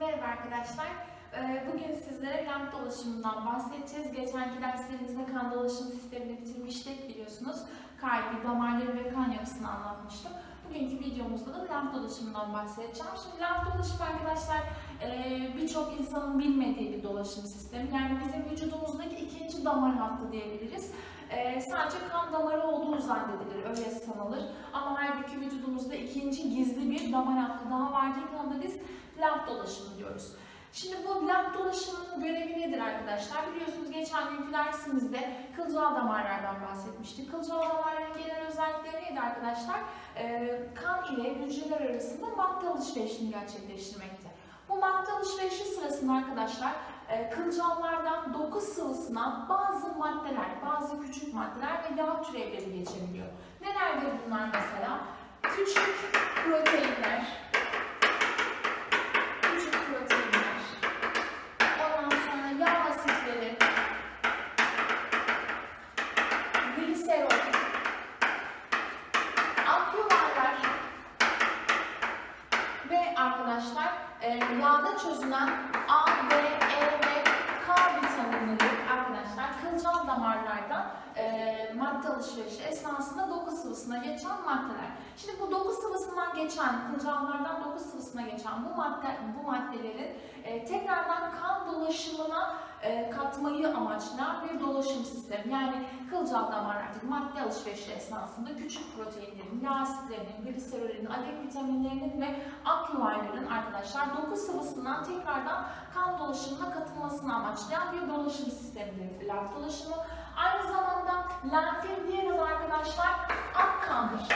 Merhaba arkadaşlar. Ee, Bugün sizlere lenf dolaşımından bahsedeceğiz. Geçenki derslerimizde kan dolaşım sistemini bitirmiştik biliyorsunuz. Kalbi, damarları ve kan yapısını anlatmıştım. Bugünkü videomuzda da lenf dolaşımından bahsedeceğim. Şimdi lenf dolaşım arkadaşlar e, birçok insanın bilmediği bir dolaşım sistemi. Yani bizim vücudumuzdaki ikinci damar hattı diyebiliriz. E, Sadece kan damarı olduğu zannedilir, öyle sanılır. Ama halbuki vücudumuzda bir damar hattı daha var. Buna biz lenf dolaşımı diyoruz. Şimdi bu lenf dolaşımının görevi nedir arkadaşlar? Biliyorsunuz geçen günkü dersimizde kılcal damarlardan bahsetmiştik. Kılcal damarların genel özellikleri neydi arkadaşlar? Ee, kan ile hücreler arasında madde alışverişini gerçekleştirmekte. Bu madde alışverişi sırasında arkadaşlar e, kılcallardan doku sıvısına bazı maddeler, bazı küçük maddeler ve yağ türevleri geçebiliyor. Nelerdir bunlar mesela? Küçük proteinler, küçük proteinler, ondan sonra yağ asitleri, gliserol, akyuvarlar ve arkadaşlar e, yağda çözünen A, D, E ve K vitaminleri arkadaşlar kılcal damarlardan e, madde alışverişi esnasında doku sıvısına geçen maddeler. Şimdi bu doku sıvısından geçen, kılcallardan doku sıvısına geçen bu madde bu maddelerin e, tekrardan kan dolaşımına e, katmayı amaçlayan bir dolaşım sistemi. Yani kılcal damarlardaki madde alışverişi esnasında küçük proteinlerin, yağ asitlerinin, gliserolün, adek vitaminlerinin ve akyuvarların arkadaşlar doku sıvısından tekrardan kan dolaşımına katılmasını amaçlayan bir dolaşım sistemidir lenf dolaşımı. Aynı zamanda lenfin diğer adı arkadaşlar ak kandır.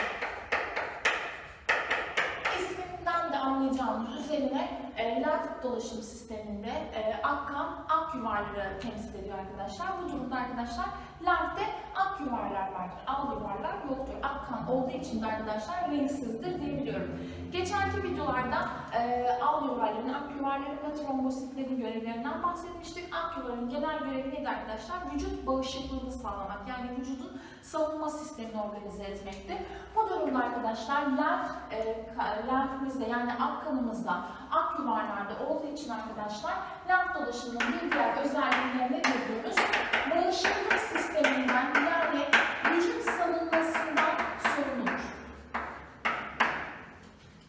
İsminden de anlayacağınız üzerine e, lenf dolaşım sisteminde e, ak kan, ak yuvarları temsil ediyor arkadaşlar. Bu durumda arkadaşlar lenfte ak yuvarlar vardır. Al yuvarlar yoktur. Ak kan olduğu için de arkadaşlar renksizdir diyebiliyorum. Geçenki videolarda e, al yuvarların, ak yuvarların ve trombositlerin görevlerinden bahsetmiştik. Ak yuvarın genel görevi neydi arkadaşlar? Vücut bağışıklığını sağlamak. Yani vücudun savunma sistemini organize etmekti. Bu durumda arkadaşlar lenf, e, lenfimizde yani ak kanımızda, ak yuvarlarda olduğu için arkadaşlar lenf dolaşımının bir diğer özelliğine ne diyoruz? Bağışıklık sisteminden yani vücut savunmasından sorumludur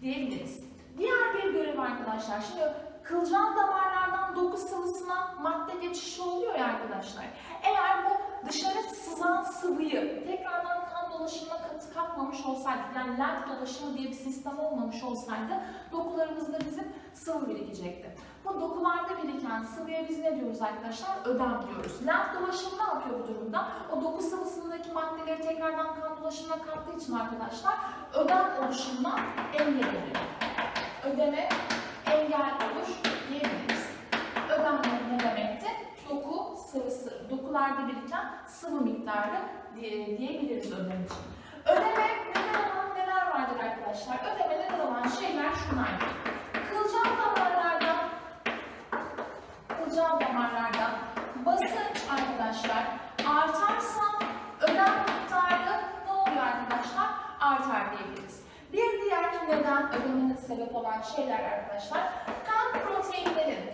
diyebiliriz. Diğer bir görev arkadaşlar. Şimdi kılcal damarlardan doku sıvısına madde geçişi oluyor ya arkadaşlar. Eğer bu dışarı sızan sıvıyı tekrardan kan dolaşımına kat, katmamış olsaydık, yani lenf dolaşımı diye bir sistem olmamış olsaydı dokularımızda bizim sıvı birikecekti. Bu dokularda biriken sıvıya biz ne diyoruz arkadaşlar? Ödem diyoruz. Lenf dolaşımı ne yapıyor bu durumda? O doku sıvısındaki maddeleri tekrardan kan dolaşımına kattığı için arkadaşlar ödem oluşumuna engel oluyor. Ödeme engel olur diyebiliriz. Ödem ne demekti? Sıvısı, dokularda biriken sıvı miktarı diye, diyebiliriz ödem için. Ödeme neden olan neler vardır arkadaşlar? Ödeme neden olan şeyler şunlardır. Kılcal damarlarda kılcal damarlarda basınç arkadaşlar artarsa ödem miktarı ne oluyor arkadaşlar? Artar diyebiliriz. Bir diğer neden ödemine sebep olan şeyler arkadaşlar kan proteinleri.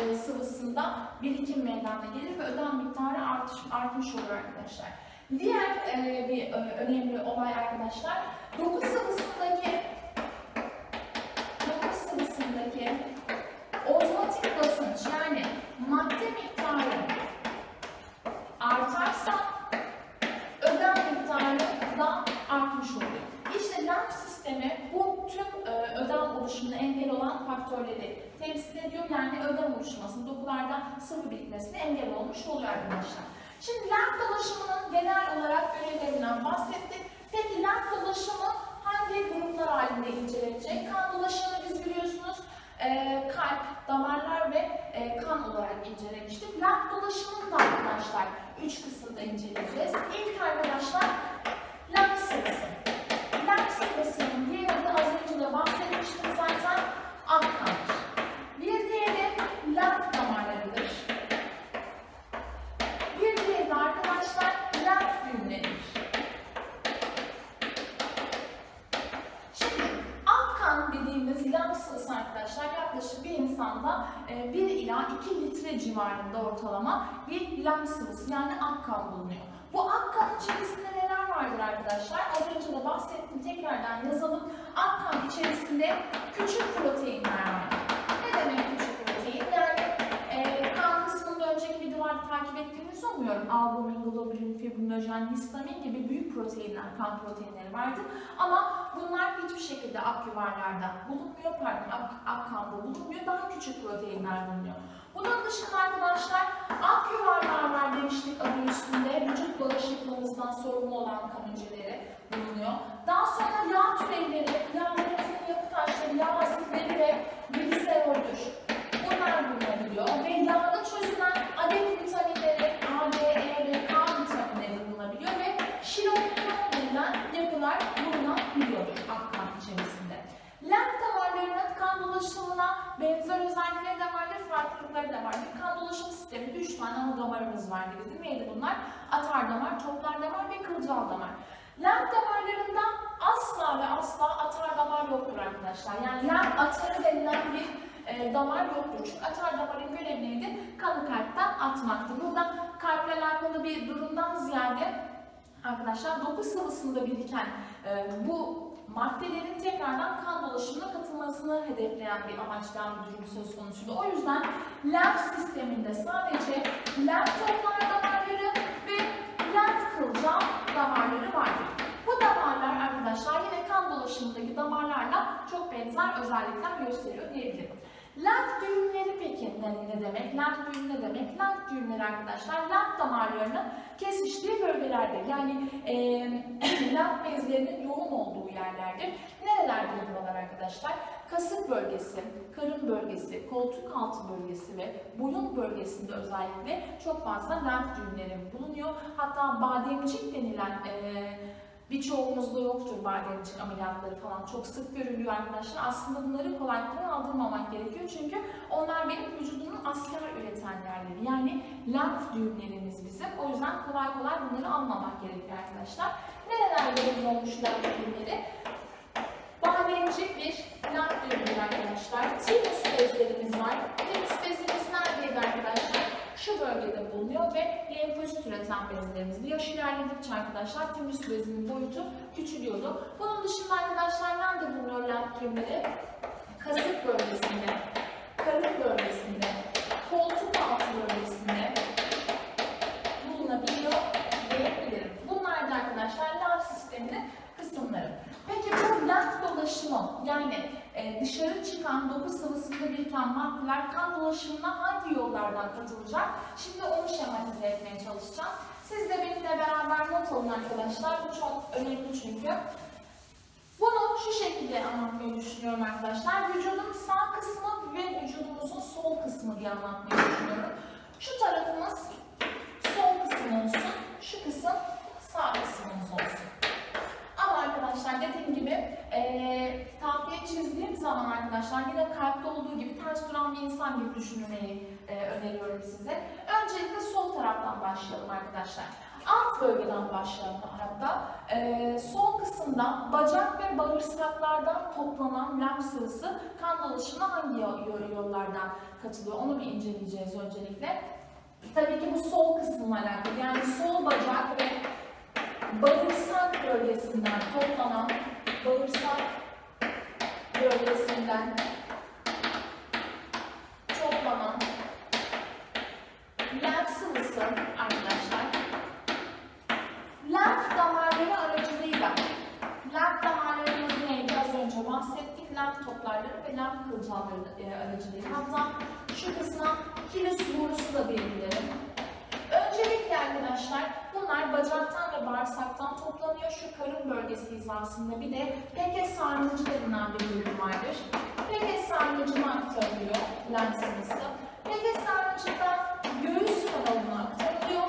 E, sıvısında birikim meydana gelir ve ödem miktarı artış, artmış olur arkadaşlar. Diğer e, bir e, önemli olay arkadaşlar doku sıvısındaki doku sıvısındaki ozmotik basınç yani madde miktarı artarsa ödem miktarı da artmış oluyor. İşte lenf sistemi bu tüm e, oluşumuna engel olan faktörleri temsil ediyor. Yani ödem oluşmasını, dokularda sıvı birikmesine engel olmuş oluyor arkadaşlar. Şimdi lenf dolaşımının genel olarak görevlerinden bahsettik. Peki lenf dolaşımı hangi gruplar halinde incelenecek? Kan dolaşımını biz biliyorsunuz e, kalp, damarlar ve e, kan olarak incelemiştik. Lenf dolaşımını da arkadaşlar üç kısımda inceleyeceğiz. İlk arkadaşlar lenf sıvısı. Lenf sıvısının diğer adı az önce de bahsetmiştim zaten ak kandır. Bir diğeri lenf damarlarıdır. Bir diğeri de arkadaşlar 1 ila 2 litre civarında ortalama sıvısı yani ak kan bulunuyor. Bu ak kan içerisinde neler vardır arkadaşlar? Az önce de bahsettim tekrardan yazalım. Ak kan içerisinde küçük proteinler var. Ne demek küçük protein? Yani e, kan kısmında önceki videolarda takip ettiğimiz umuyorum. Albumin, globulin, fibrinojen, histamin gibi büyük proteinler, kan proteinleri vardır. Ama bunlar hiçbir şekilde ak yuvarlarda bulunmuyor, pardon ak, ak kanda bulunmuyor. Daha küçük proteinler bulunuyor. Bunun dışında arkadaşlar ak yuvarlar var demiştik adı üstünde. Vücut bağışıklığımızdan sorumlu olan kan hücreleri bulunuyor. Daha sonra yağ türevleri, yağlarımızın yapı taşları, yağ asitleri ve gliseroldür. Bunlar bulunabiliyor ve yağda çözülen adet vitaminleri, A, D, E ve K vitaminleri bulunabiliyor ve şilokron denilen yapılar bulunabiliyordur ak kan içerisinde. Lenf damarlarının kan dolaşımına benzer özellikleri de vardır, farklılıkları da vardır. Kan dolaşım sisteminde 3 tane ana damarımız vardır bizim. Neydi bunlar? Atar damar, toplar damar ve kılcal damar. Lenf damarlarında asla ve asla atar damar yoktur arkadaşlar. Yani lenf atarı denilen bir e, damar yoktur. Çünkü atar damarın görevi neydi? Kanı kalpten atmaktı. Burada kalple alakalı bir durumdan ziyade arkadaşlar doku sıvısında biriken e, bu maddelerin tekrardan kan dolaşımına katılmasını hedefleyen bir amaçlayan bir durum söz konusuydu. O yüzden lenf sisteminde sadece lenf toplar damarları ve lenf kılcal damarları vardır. Bu damarlar arkadaşlar yine kan dolaşımındaki damarlarla çok benzer özellikler gösteriyor diyebilirim. Lenf düğümleri peki ne, ne demek? Lenf düğüm ne demek? Lenf düğümleri arkadaşlar damarlarının kesiştiği bölgelerdir. Yani e, lenf bezlerinin yoğun olduğu yerlerdir. Nerelerdir buralar arkadaşlar? Kasık bölgesi, karın bölgesi, koltuk altı bölgesi ve boyun bölgesinde özellikle çok fazla lenf düğümleri bulunuyor. Hatta bademcik denilen e, Birçoğumuzda yoktur bademcik ameliyatları falan. Çok sık görülüyor arkadaşlar. Aslında bunları kolay kolay aldırmamak gerekiyor. Çünkü onlar benim vücudumun asker üreten yerleri. Yani lenf düğümlerimiz bizim. O yüzden kolay kolay bunları almamak gerekiyor arkadaşlar. Nerelerde bulunmuş lenf düğümleri? Bademcik bir lenf düğümleri arkadaşlar. Tinus bezlerimiz var. Tinus bezimiz neredeydi arkadaşlar? şu bölgede bulunuyor ve lenfosit üreten bezlerimizde. Yaş ilerledikçe arkadaşlar tümüs bezinin boyutu küçülüyordu. Bunun dışında arkadaşlar nerede bulunuyor lenf düğümleri? Biriken maddeler kan dolaşımına hangi yollardan katılacak? Şimdi onu şematize etmeye çalışacağım. Siz de benimle beraber not alın arkadaşlar. Bu çok önemli çünkü. Bunu şu şekilde anlatmayı düşünüyorum arkadaşlar. Vücudun sağ kısmı ve vücudumuzun sol kısmı diye anlatmayı düşünüyorum. Şu tarafımız sol kısım olsun, şu kısım sağ kısmımız olsun. Arkadaşlar dediğim gibi e, tahliye çizdiğim zaman arkadaşlar yine kalpte olduğu gibi ters duran bir insan gibi düşünmeyi e, öneriyorum size. Öncelikle sol taraftan başlayalım arkadaşlar. Alt bölgeden başlayalım hatta. E, sol kısımda bacak ve bağırsaklardan toplanan lenf sıvısı kan dolaşımına hangi yol- yollardan katılıyor onu bir inceleyeceğiz öncelikle. Tabii ki bu sol kısımla alakalı. Yani sol bacak ve bağırsak bölgesinden toplanan bağırsak bölgesinden toplanan lenf sıvısı arkadaşlar lenf damarları aracılığıyla lenf damarlarımız neydi az önce bahsettik lenf toplarları ve lenf kılcalları e, aracılığıyla hatta şu kısma kilis borusu da diyebilirim Öncelikle arkadaşlar bunlar bacaktan ve bağırsaktan toplanıyor. Şu karın bölgesi hizasında bir de peke sarnıcı denilen bir bölüm vardır. Peke sarnıcına aktarılıyor lenf sıvısı. Peke sarnıcından göğüs kanalına aktarılıyor.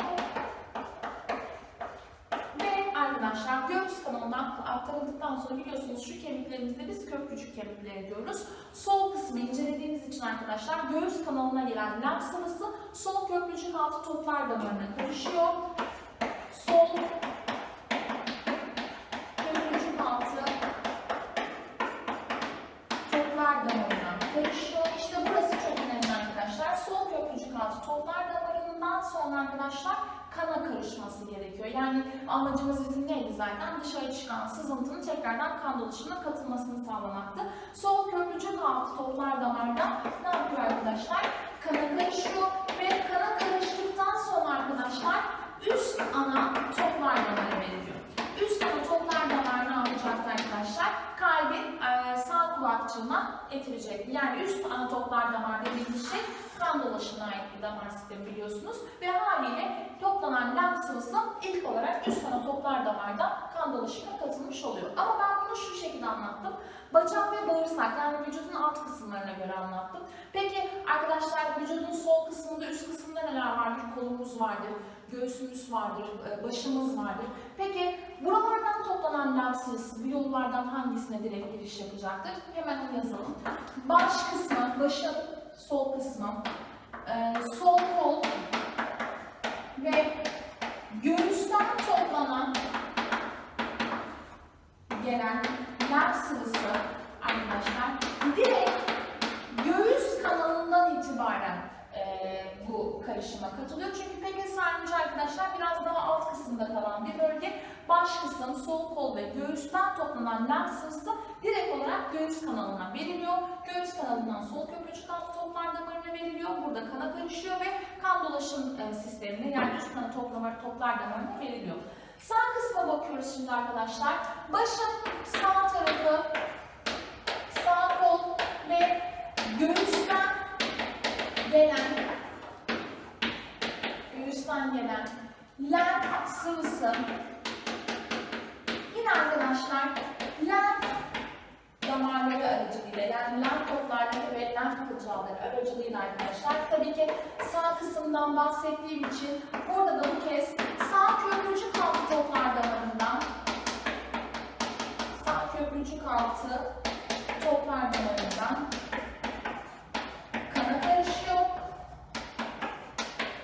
Ve arkadaşlar göğüs kanalına aktarıldıktan sonra biliyorsunuz şu kemiklerimizde biz köprücük kemikleri diyoruz. Sol kısmı incelediğimiz için arkadaşlar göğüs kanalına gelen lenf sıvısı sol köprücük altı toplar damarına karışıyor. Arkadaşlar kana karışması gerekiyor. Yani amacımız bizim neydi zaten? Dışarı çıkan sızıntının tekrardan kan dolaşımına katılmasını sağlamaktı. Sol köprücük altı toplar damarda ne yapıyor arkadaşlar? Kana karışıyor ve kana karıştıktan sonra arkadaşlar üst ana toplar damarı veriliyor. Üst ana toplar damar ne yapacaktı arkadaşlar? Kalbin e, sağ kulakçığına getirecek. Yani üst ana toplar damar dediğimiz şey kan dolaşımına ait bir damar sistemi biliyorsunuz. Ve haliyle toplanan lenf sıvısı ilk olarak üst ana toplar damarda kan dolaşımına katılmış oluyor. Ama ben bunu şu şekilde anlattım. Bacak ve bağırsak yani vücudun alt kısımlarına göre anlattım. Peki arkadaşlar vücudun sol kısmında üst kısmında neler vardır? Kolumuz vardır, göğsümüz vardır, e, başımız vardır. Peki buralardan toplanan lenf sıvısı bu yollardan hangisine direkt giriş yapacaktır? Hemen yazalım. Baş kısmı, başın sol kısmı, e, sol kol ve göğüsten toplanan gelen lenf sıvısı arkadaşlar direkt göğüs kanalından itibaren eee, bu karışıma katılıyor. Çünkü peke sarnıcı arkadaşlar biraz daha alt kısımda kalan bir bölge. Baş kısım, sol kol ve göğüsten toplanan lenf sıvısı direkt olarak göğüs kanalına veriliyor. Göğüs kanalından sol köprücük altı toplar damarına veriliyor. Burada kana karışıyor ve kan dolaşım e, sistemine yani üst kana toplama, toplar damarına veriliyor. Sağ kısma bakıyoruz şimdi arkadaşlar. Başın sağ tarafı, sağ kol ve göğüsten gelen göğüsten gelen lenf sıvısı yine arkadaşlar lenf damarları aracılığıyla yani lenf toplarları ve lenf kılcalları aracılığıyla arkadaşlar tabii ki sağ kısımdan bahsettiğim için burada da bu kez sağ köprücük altı toplar damarından. Sağ köprücük altı toplar damarından. Kana karışıyor.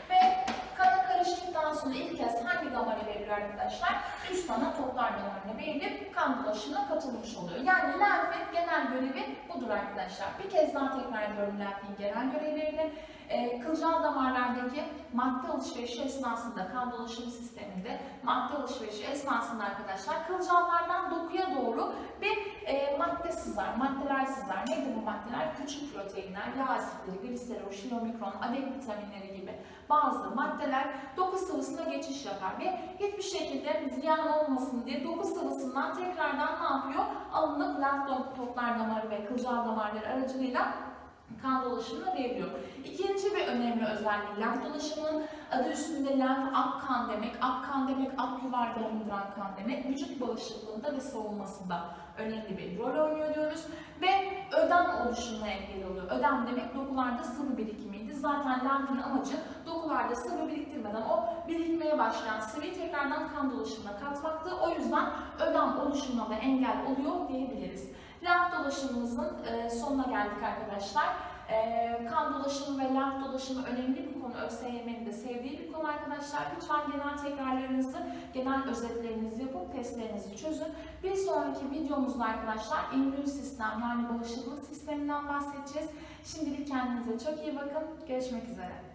Ve kana karıştıktan sonra ilk kez hangi damara veriliyor arkadaşlar? Üst ana toplar damarına verilip kan dolaşımına katılmış oluyor. Yani lenfin genel görevi budur arkadaşlar. Bir kez daha tekrar ediyorum lenfin genel görevlerini. Ee, kılcal damarlardaki madde alışverişi esnasında kan dolaşım sisteminde madde alışverişi esnasında arkadaşlar kılcallardan dokuya doğru bir e, madde sızar, maddeler sızar. Neydi bu maddeler? Küçük proteinler, yağ asitleri, gliserol, şilomikron, adek vitaminleri gibi bazı maddeler doku sıvısına geçiş yapar ve hiçbir şekilde ziyan olmasın diye doku sıvısından tekrardan ne yapıyor? Alınıp lenf damarı ve kılcal damarları aracılığıyla kan dolaşımına veriliyor. İkinci bir önemli özelliği lenf dolaşımının adı üstünde lenf ak kan demek. Ak kan demek ak yuvar barındıran kan demek. Vücut bağışıklığında ve savunmasında önemli bir rol oynuyor diyoruz. Ve ödem oluşumuna engel oluyor. Ödem demek dokularda sıvı birikimiydi. Zaten lenfin amacı dokularda sıvı biriktirmeden o birikmeye başlayan sıvıyı tekrardan kan dolaşımına katmaktı. O yüzden ödem oluşumuna da engel oluyor diyebiliriz. Lenf dolaşımımızın e, sonuna geldik arkadaşlar. E, kan dolaşımı ve lenf dolaşımı önemli bir konu. ÖSYM'nin de sevdiği bir konu arkadaşlar. Lütfen genel tekrarlarınızı, genel özetlerinizi yapıp testlerinizi çözün. Bir sonraki videomuzda arkadaşlar immün sistem yani bağışıklık sisteminden bahsedeceğiz. Şimdilik kendinize çok iyi bakın. Görüşmek üzere.